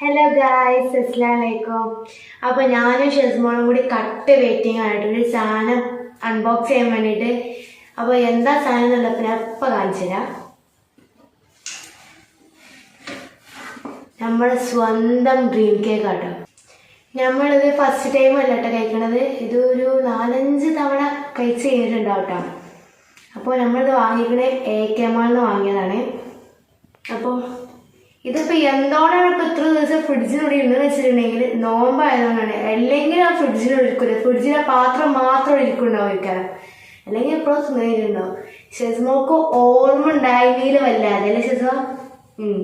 Hello guys അസ്ലാം അപ്പൊ അപ്പോൾ ഞാനും ഷെസ്മോളും കൂടി കട്ട് വെയിറ്റിംഗ് ആയിട്ട് ഒരു സാധനം അൺബോക്സ് ചെയ്യാൻ വേണ്ടിട്ട് അപ്പോൾ എന്താ സാധനം എന്നുള്ളത് ഞാൻ ഇപ്പം നമ്മുടെ സ്വന്തം ഡ്രീം കേക്ക് ആട്ടോ. നമ്മളിത് ഫസ്റ്റ് ടൈം അല്ല കേട്ടോ കഴിക്കണത്. ഇത് ഒരു നാലഞ്ച് തവണ കഴിച്ച് കഴിഞ്ഞിട്ടുണ്ടാവും കേട്ടോ. അപ്പോൾ നമ്മളിത് വാങ്ങിക്കണേ എ കെ മാളിൽ നിന്ന് വാങ്ങിയതാണ്. അപ്പോൾ ഇതിപ്പോ എന്തോടാണ് ഇപ്പൊ ഇത്ര ദിവസം ഫ്രിഡ്ജിനുള്ളിൽ ഇന്ന് വെച്ചിട്ടുണ്ടെങ്കിൽ നോമ്പായതുകൊണ്ടാണ്. അല്ലെങ്കിൽ ആ ഫ്രിഡ്ജിനുള്ളിൽ ഇരിക്കില്ല ഫ്രിഡ്ജിലെ പാത്രം മാത്രം ഇരിക്കുന്നുണ്ടാവും ഇരിക്കാൻ അല്ലെങ്കിൽ എപ്പോഴും തിന്നിട്ടുണ്ടാവും ഷെസ്മോക്ക് ഓർമ്മ ഉണ്ടായിരുന്നില്ല വല്ലാതെ. അല്ലേ ഷെസ്മ? ഉം.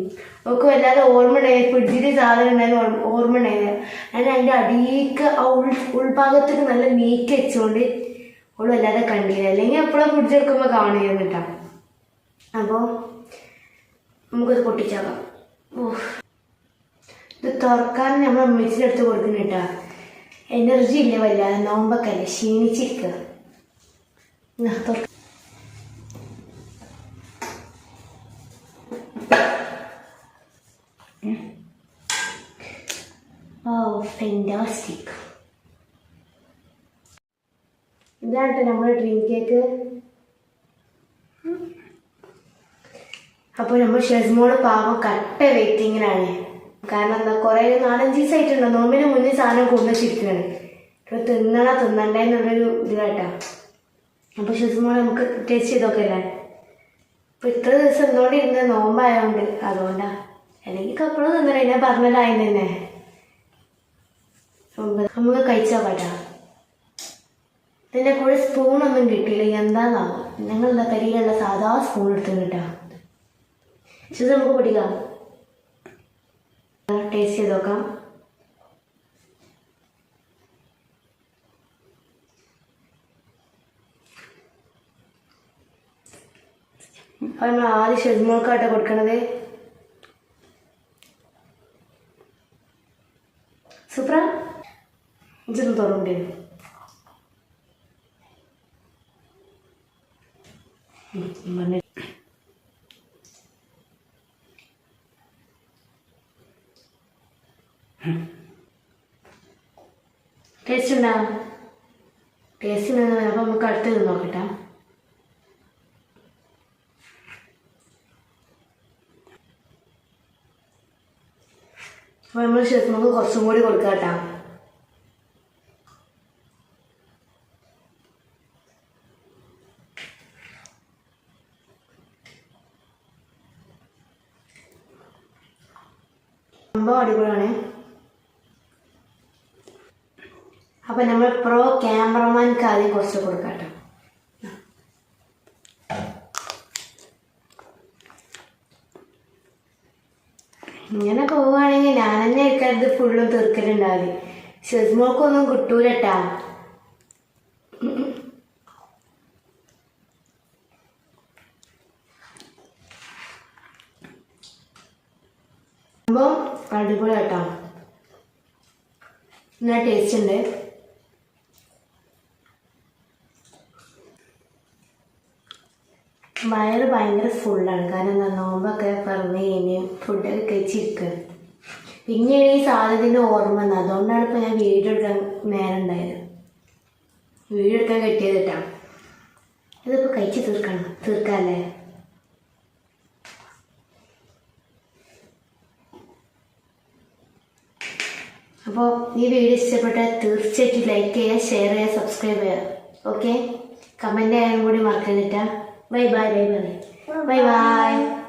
ഓക്ക് വല്ലാതെ ഓർമ്മ ഉണ്ടായി. ഫ്രിഡ്ജിൽ സാധനം ഉണ്ടായിരുന്നു ഓർമ്മ- ഉണ്ടായില്ല. ഞാൻ അതിന്റെ അടിയിക്ക് ആ ഉൾ ഉൾഭാഗത്തേക്ക് നല്ല നീക്കി വെച്ചുകൊണ്ട് ഓൾ വല്ലാതെ കണ്ടില്ല. അല്ലെങ്കിൽ എപ്പോഴും ഫ്രിഡ്ജ് എടുക്കുമ്പോൾ കാണുകയെന്ന് കേട്ടാ അപ്പോൾ നമുക്കത് പൊട്ടിച്ചാക്കാം. ഇത് തുറക്കാൻ നമ്മൾ അമ്മച്ചിന്റെ കൊടുക്കുന്നു കേട്ടോ എനർജി ഇല്ല വല്ലാതെ നോമ്പൊക്കെയല്ലേ ക്ഷീണിച്ചിരിക്കുക എന്നാ, തുറക്ക. ഓ ഫെൻഡാസ്റ്റിക് ഇതാണ് നമ്മുടെ ഡ്രീം കേക്ക് അപ്പോൾ നമ്മൾ ഷെസ്മോൾ പാവം കട്ട വെയിറ്റിങ്ങിനാണ്. കാരണം എന്താ കുറേ നാലഞ്ച് ദിവസമായിട്ടുണ്ട് നോമ്പിന് മുന്നേ സാധനം കൊണ്ടുവച്ചിരിക്കുകയാണ് അപ്പൊ തിന്നണ തിന്നണ്ടേ എന്നുള്ളൊരു ഇത് കേട്ടാ അപ്പോൾ ഷെസ്മോൾ നമുക്ക് ടേസ്റ്റ് ചെയ്തൊക്കെ അല്ലേ? അപ്പോൾ ഇത്ര ദിവസം എന്തുകൊണ്ടിരുന്ന് നോമ്പായതുകൊണ്ട് അതുകൊണ്ടാ. അല്ലെങ്കിൽ കപ്പളം തിന്നണ ഞാൻ പറഞ്ഞതായി തന്നെ. നമുക്ക് കഴിച്ചാൽ പാട്ടാ ഇതിന്റെ കൂടെ സ്പൂണൊന്നും കിട്ടിയില്ല. എന്താന്നാവും ഞങ്ങളുടെ കരിയിലുള്ള സാധാ സ്പൂൺ എടുത്ത് കിട്ടാം. ഇത് നമുക്ക് പൊടിക്കാം. ടേസ്റ്റ് ചെയ്ത് നോക്കാം. അപ്പോൾ നമ്മൾ ആദ്യം ഷെസ്മോൾക്കായിട്ട് കൊടുക്കണത്. സൂപ്ര ഇതൊന്ന് തുറണ്ടേ പറഞ്ഞു ടേസ്റ്റ് ടേസ്റ്റ് ഉണ്ടെന്ന് അപ്പം നമുക്ക് അടുത്തത് നോക്കട്ടെ. അപ്പോൾ നമ്മൾ ശരിക്കും നമുക്ക് കുറച്ചും കൂടി കൊടുക്കാം കേട്ടോ സംഭവം അടിപൊളിയാണ്. അപ്പൊ നമ്മൾ പ്രോ ക്യാമറമാൻ ആദ്യം കുറച്ച് കൊടുക്കാട്ടോ. ഇങ്ങനെ പോവുകയാണെങ്കിൽ ഞാൻ തന്നെ ഇരിക്കരുത് ഫുള്ളും തീർക്കലുണ്ടാവില്ല ഷെസ്മോക്കൊന്നും കിട്ടൂലട്ടാ. അടിപൊളി കേട്ടോ നല്ല ടേസ്റ്റ് ഉണ്ട്. വയറ് ഭയങ്കര ഫുള്ളാണ് കാരണം എന്താ നോമ്പൊക്കെ പറഞ്ഞു കഴിഞ്ഞ് ഫുഡൊക്കെ കഴിച്ചിരിക്കുക പിന്നെയാണ് ഈ സാധനത്തിന്റെ ഓർമ്മ വന്നത്. അതുകൊണ്ടാണ് ഇപ്പോൾ ഞാൻ വീഡിയോ എടുക്കാൻ നേരം ഉണ്ടായത്. വീഡിയോ എടുക്കാൻ കിട്ടിയതിട്ടാ ഇതിപ്പോൾ കഴിച്ച് തീർക്കണം. തീർക്കാല്ലേ അപ്പോൾ ഈ വീഡിയോ ഇഷ്ടപ്പെട്ടാൽ തീർച്ചയായിട്ടും ലൈക്ക് ചെയ്യുക ഷെയർ ചെയ്യുക സബ്സ്ക്രൈബ് ചെയ്യുക. ഓക്കെ കമന്റ് ചെയ്യാനും കൂടി മറക്കരുതിട്ടാ bye bye bye bye bye bye